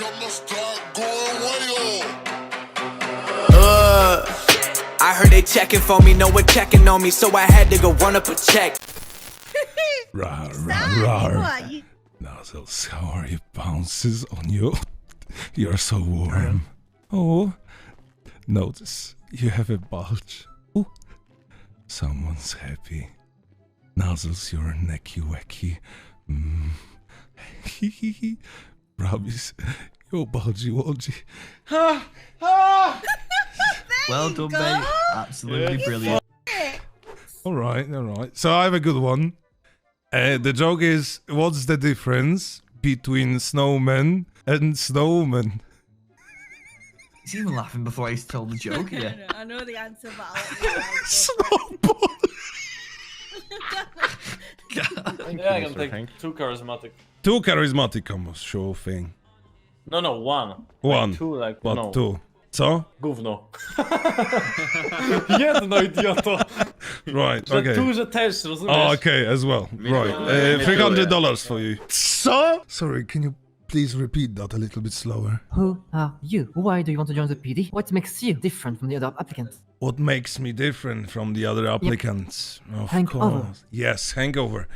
I'ma start going way up. Uh, I heard they checking for me, no one checking on me, so I had to go run up a check. What? You, Nozzles, how are you? Bounces on you. You're so warm. Oh, notice you have a bulge. Ooh, someone's happy. Nozzles, you're necky wacky. Mm. Robbie's, you're bulgy wodgy. Well done, mate. Absolutely brilliant. All right, all right. So I have a good one. Uh, the joke is, what's the difference between snowman and snowman? He's even laughing before he's told the joke. no, Yeah. no, I know the answer, but I'll let Yeah, I can take two charismatic. Two charismatic combos, sure thing. No, no, one. One. Like two, like What no. two? Co? Gówno. Jedno, idioto. Right, Że okay. tu, że też, rozumiesz? Oh, okay, as well. Right. Uh, Three hundred dollars for you. So? Sorry, can you please repeat that a little bit slower? Who are you? Why do you want to join the PD? What makes you different from the other applicants? What makes me different from the other applicants? Of Hangover. course. Yes, hangover.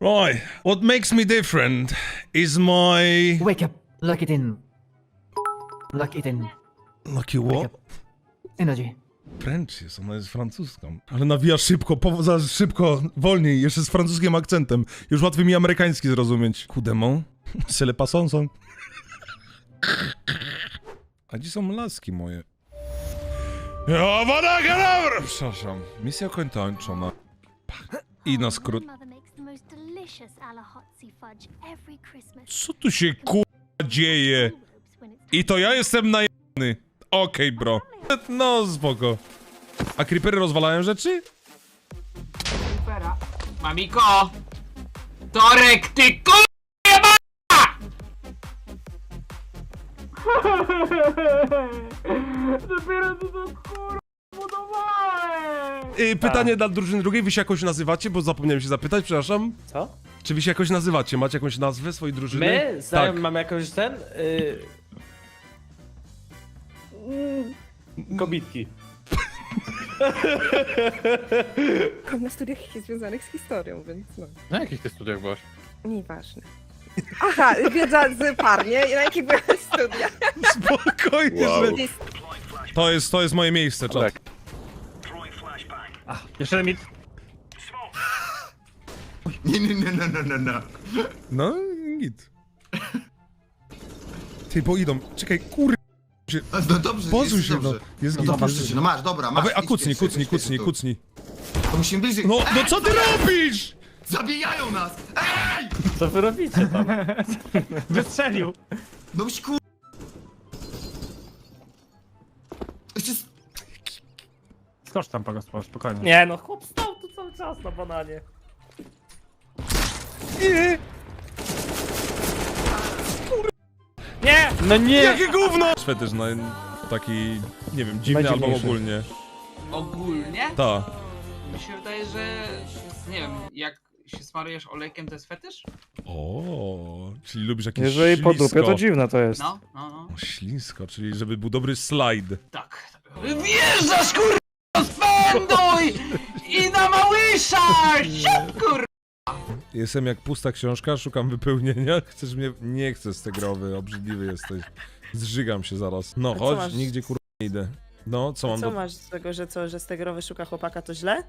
Right. What makes me different is my Wake up, lock it in. Lock it in. lucky what? Energy. French jest, ona jest francuską. Ale nawija szybko, po, za szybko, wolniej, jeszcze z francuskim akcentem. Już łatwiej mi amerykański zrozumieć. Kudemon? C'est le passant są. A gdzie są laski moje? Ja, woda, gadabra! Przepraszam. Misja kończona. I na skrót. Co tu się ku... dzieje? I to ja jestem najebany. Okej, bro. No, spoko. A creepery rozwalają rzeczy? Mamiko! Torek, ty kurwa! Dopiero to to kurwa budowałem! Y, pytanie dla drużyny drugiej. Wy się jakoś nazywacie? Bo zapomniałem się zapytać, przepraszam. Co? Czy wy się jakoś nazywacie? Macie jakąś nazwę swojej drużyny? My? Znają, Tak. mamy jakoś ten? Y... Mm, Kobitki. na studiach związanych z historią, więc no, Na jakich ty studiach byłaś? nieważne. Aha, wiedza z parnie, na jakich byłeś studiach? Spokojnie, że... To jest, to jest moje miejsce, czat. Tak. Jeszcze mit. Nie, nie, nie, no, no, no, no. No, git. Ty, bo idą. Czekaj, kur... A, No dobrze, Pozuj jest się, no. dobrze. Jest No git. dobra, jest no masz, dobra, A masz. wy, a idź kucnij, pierwszy, kucnij, idź pierwszy kucnij, tu. kucnij. To musimy bliżej. No, no co ty robisz? Zabijają nas! Ej! Co wy robicie tam? Wystrzelił! No. Jeszcze... s- Skocz tam, Pogosław, spokojnie. Nie no, chłop stał tu cały czas na bananie. Nie! No nie! Jakie gówno! Fetysz, no taki, nie wiem, dziwny albo Najdziwniejszy. ogólnie. Ogólnie? Ta. Mi się wydaje, że nie wiem, jak się smarujesz olejkiem, to jest fetysz? O, czyli lubisz jakieś Jeżeli po ślisko. dupie, to dziwne to jest. No, no, no. O, ślisko, czyli żeby był dobry slajd. Tak. Wjeżdżasz kurwa! Spęduj! I na małysza! Siup, kurwa! Jestem jak pusta książka, szukam wypełnienia. Chcesz mnie... Nie chcę z tej growy, obrzydliwy jesteś. Zżygam się zaraz. No, A co chodź, masz? nigdzie kurwa nie idę. No, co mam Co do... masz z tego, że co, że z tego rowy szuka chłopaka, to źle?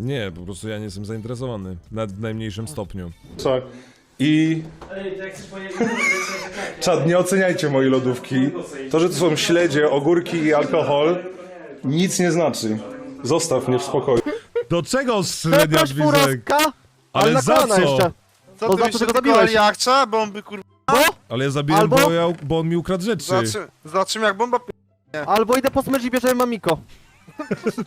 Nie, po prostu ja nie jestem zainteresowany. Nawet w najmniejszym stopniu. Co? I... Czad, nie oceniajcie mojej lodówki. To, że to są śledzie, ogórki i alkohol, nic nie znaczy. Zostaw mnie w spokoju. Do czego średnia Gwizek? Ale za co? Co to znaczy, że go zabiłeś? jak trzeba bomby, kurwa. Ale ja zabiłem, Albo- bo, ja, bo on mi ukradł rzeczy. za czym jak bomba Albo idę po smycz i bierzemy mamiko.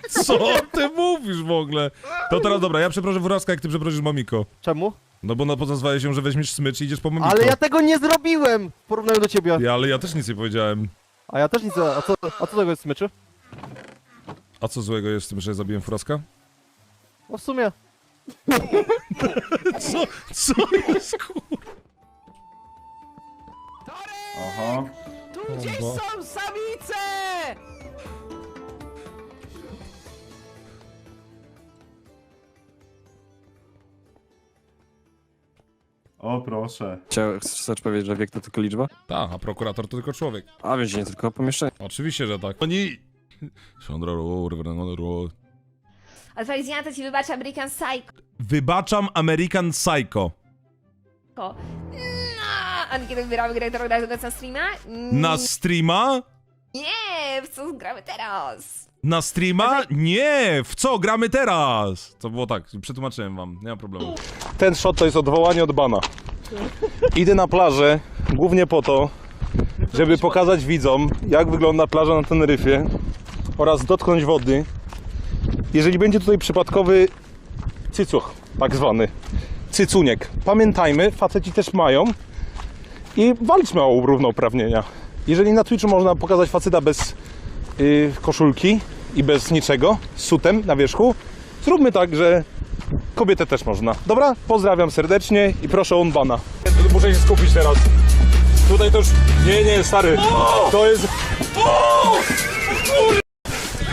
Co ty mówisz w ogóle? To teraz dobra, ja przeproszę Wuraska, jak ty przeprosisz Mamiko. Czemu? No bo na pozwalałeś się, że weźmiesz smycz i idziesz po Mamiko. Ale ja tego nie zrobiłem! W porównaniu do ciebie. Ja, ale ja też nic nie powiedziałem. A ja też nic. A co, a co tego jest smyczy? A co złego jest w tym, że zabiłem Furaska? No w sumie. Co? Co jest kur... Aha. Tu gdzieś są samice! O proszę. Chcesz powiedzieć, że wiek to tylko liczba? Tak, a prokurator to tylko człowiek. A więc nie tylko pomieszczenie. Oczywiście, że tak. Oni... Sandra Rohr, Ale Falizjana to ci wybaczy American Psycho. Wybaczam American Psycho. No, a kiedy wybieramy grę, którą grać na streama? Na streama? Nie, w co gramy teraz? Na streama? Nie! W co gramy teraz? To było tak, przetłumaczyłem wam, nie ma problemu. Ten shot to jest odwołanie od bana. Idę na plażę głównie po to, żeby pokazać widzom, jak wygląda plaża na Teneryfie oraz dotknąć wody. Jeżeli będzie tutaj przypadkowy cycuch, tak zwany, cycuniek, pamiętajmy, faceci też mają i walczmy o równouprawnienia. Jeżeli na Twitchu można pokazać faceta bez yy, koszulki i bez niczego, z sutem na wierzchu, zróbmy tak, że Kobietę też można. Dobra, pozdrawiam serdecznie i proszę o unbana. Muszę się skupić teraz. Tutaj to już... Nie, nie, stary. To jest...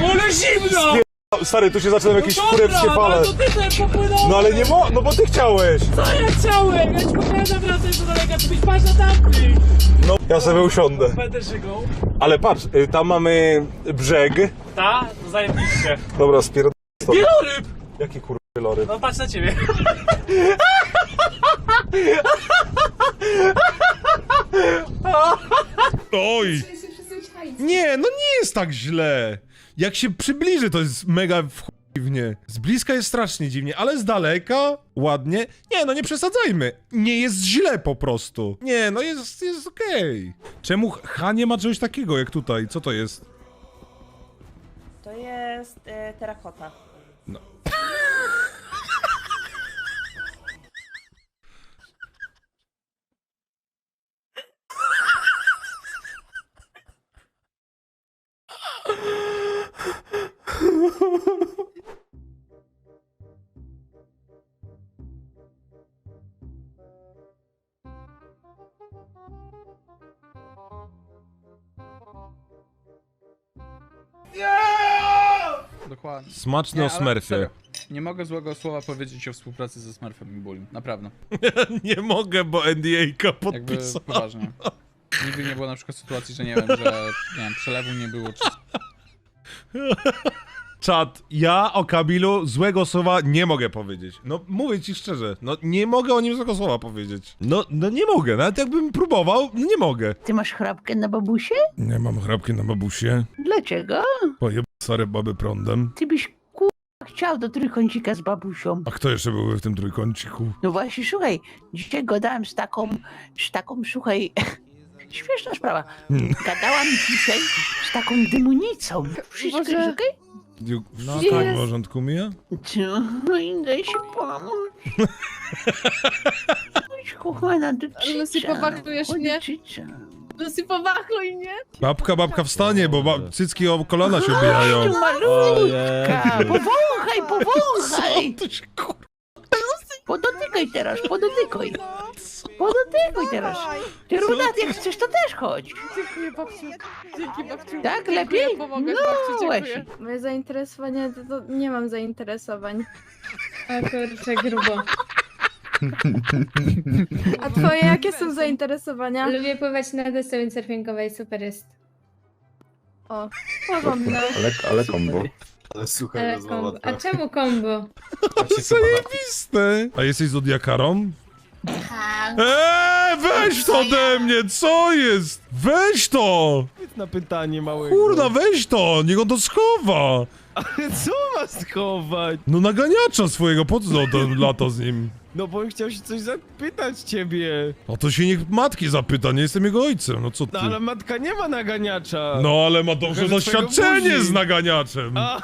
Ale zimno! Stary, tu się zaczynam jakieś kurewskie fale. ty sobie popłynął! No ale nie mo... No bo ty chciałeś. Co ja chciałem? Ja ci powiedziałem, wracaj do daleka, ty byś patrz na tamtych! No, ja sobie usiądę. Będę żygał. Ale patrz, y, tam mamy brzeg. Ta? No zajebiście. Dobra, spierd... Wieloryb! Jaki kurwa lory? No patrz na ciebie. Oj! Nie, no nie jest tak źle. Jak się przybliży, to jest mega wchłodnie. Z bliska jest strasznie dziwnie, ale z daleka ładnie. Nie, no nie przesadzajmy. Nie jest źle po prostu. Nie, no jest, jest okej. Czemu H nie ma czegoś takiego jak tutaj? Co to jest? To jest e, terakota. No. Dokładnie. Smaczny Nie, o ale Smurfie. serio, Nie mogę złego słowa powiedzieć o współpracy ze Smurfem i Bullim. Naprawdę. nie mogę, bo NDA-ka Jakby podpisał. poważnie. Nigdy nie było na przykład sytuacji, że nie wiem, że nie wiem, przelewu nie było, czy Czad, ja o Kabilu złego słowa nie mogę powiedzieć. No mówię ci szczerze, no nie mogę o nim złego słowa powiedzieć. No, no nie mogę, nawet jakbym próbował, no nie mogę. Ty masz chrapkę na babusie? Nie mam chrapki na babusie, Dlaczego? pojeb stare baby prądem. Ty byś chciał do trójkącika z babusią. A kto jeszcze byłby w tym trójkąciku? No właśnie, słuchaj, dzisiaj gadałam z taką, z taką, słuchaj, śmieszna sprawa. Hmm. Gadałam dzisiaj z taką demonicą. Wszystko jest okej? No Jest. tak, w porządku mija? Co? No i daj się pomóc. Chodź, kochana, do Lucy, powachlujesz Chodź do mnie? cyca. Lucy, powachluj mnie! Babka, babka wstanie, bo ba- cycki o kolana się obijają. Tu malutka, powąchaj, powąchaj. To się kur... Podotykaj teraz, podotykaj. Podotykaj teraz. Ty Runat, jak chcesz, to też chodź. Dziękuję, babciu. Dzięki, babciu. Tak, lepiej? Pomogę, No, babciu, dziękuję. właśnie. Moje zainteresowania, to, to nie mam zainteresowań. O kurczę, grubo. A twoje jakie są zainteresowania? Lubię pływać na desce windsurfingowej, super jest. O, porządne. Ale, ale kombo. Ale kombo. A czemu kombo? Zajebiste. A jesteś zodiakarą? Eee, weź to ode mnie, co jest? Weź to! Na pytanie małego. Kurna, weź to, niech on to schowa. Co ma schować? No naganiacza swojego, po co to lato z nim? No bo chciał się coś zapytać ciebie. No to się niech matki zapyta, nie jestem jego ojcem, no co ty? No ale matka nie ma naganiacza. No ale ma dobrze Pokażę doświadczenie buzi. z naganiaczem. A,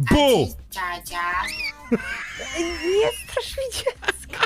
Bu! Nie strasz mi dziecka.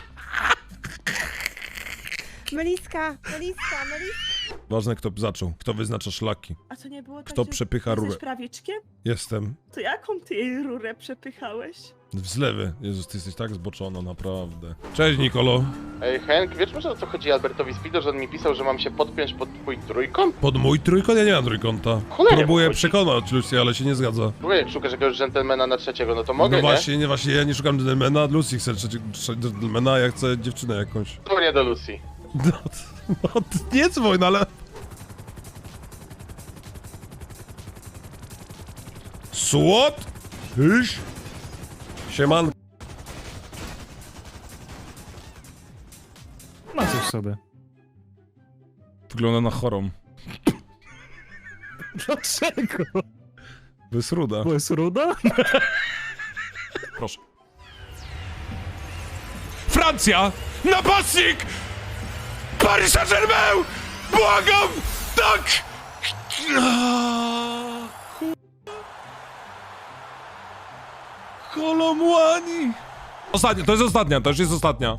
Meliska, Meliska, Meliska. Ważne kto zaczął, kto wyznacza szlaki. A to nie było tak, Kto że przepycha jesteś rurę? prawiczkiem? Jestem To jaką ty jej rurę przepychałeś? w zlewy. Jezus, ty jesteś tak zboczona, naprawdę. Cześć Nikolo. Ej, Henk, wiesz może o co chodzi Albertowi Spido, że on mi pisał, że mam się podpiąć pod twój trójkąt? Pod mój trójkąt? Ja nie mam trójkąta. Cholernie Próbuję chodzi. przekonać Lucy, ale się nie zgadza. Słuchaj, jak szukasz jakiegoś dżentelmena na trzeciego, no to mogę, no właśnie, nie? właśnie, ja nie szukam gentlemana, Lucy chce trzeciego gentlemana, ja chcę dziewczynę jakąś. nie? To nie do Lucy. No, no nie dzwoń, no ale... Słod? Hyś? Sieman. Ma coś w sobie. Wygląda na chorą. Dlaczego? Wysruda. Bo jest ruda? Proszę. Francja! Napastnik! Paris Saint-Germain! Błagam! Tak! Chu- Kolomłani! Ostatnia, to jest ostatnia, to już jest ostatnia.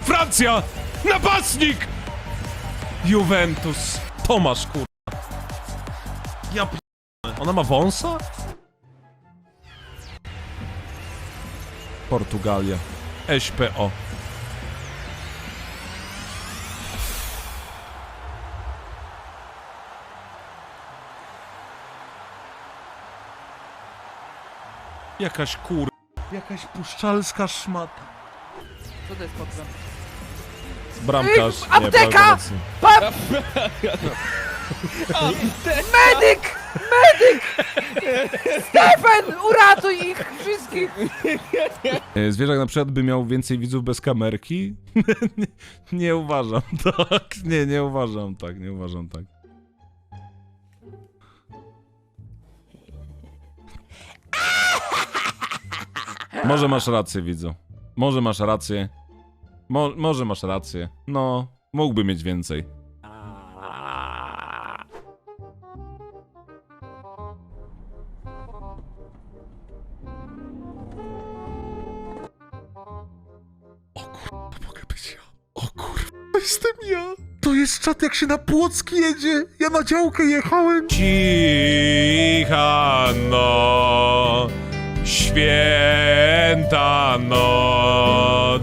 Francja! Napastnik! Juventus! Tomasz, kur... Ja p... Ona ma wąsa? Portugalia. SPO. Jakaś kur... Jakaś puszczalska szmata. Co to jest podgląd? Bramkarz. Ej, nie, apteka! prawda, Pa... Medyk! Medyk! Stefan, uratuj ich wszystkich! E, Zwierzak na przykład by miał więcej widzów bez kamerki? nie, nie uważam tak. Nie, nie uważam tak, nie uważam tak. Może masz rację, widzu. Może masz rację. Mo może masz rację. No, mógłby mieć więcej. mogę być ja. O kurwa, to jestem ja. To jest czat jak się na Płocki jedzie. Ja na działkę jechałem. Cicha noc, święta noc,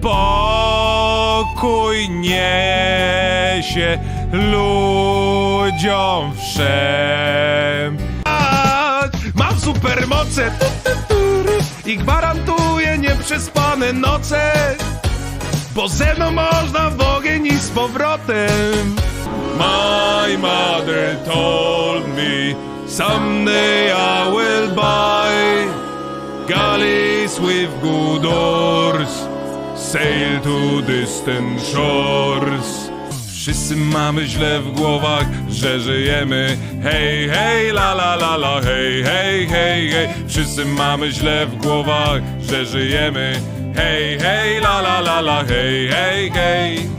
pokój niesie ludziom wszem. Mam supermoce i gwarantuję nieprzespane noce. Bo ze mną można w ogień i z powrotem My mother told me Someday I will With good oars Sail to distant shores. Wszyscy mamy źle w głowach, że żyjemy. Hej, hej, la la la la, hej, hej, hej, hej. Wszyscy mamy źle w głowach, że żyjemy. Hej, hej, la la la la, hej, hej, hej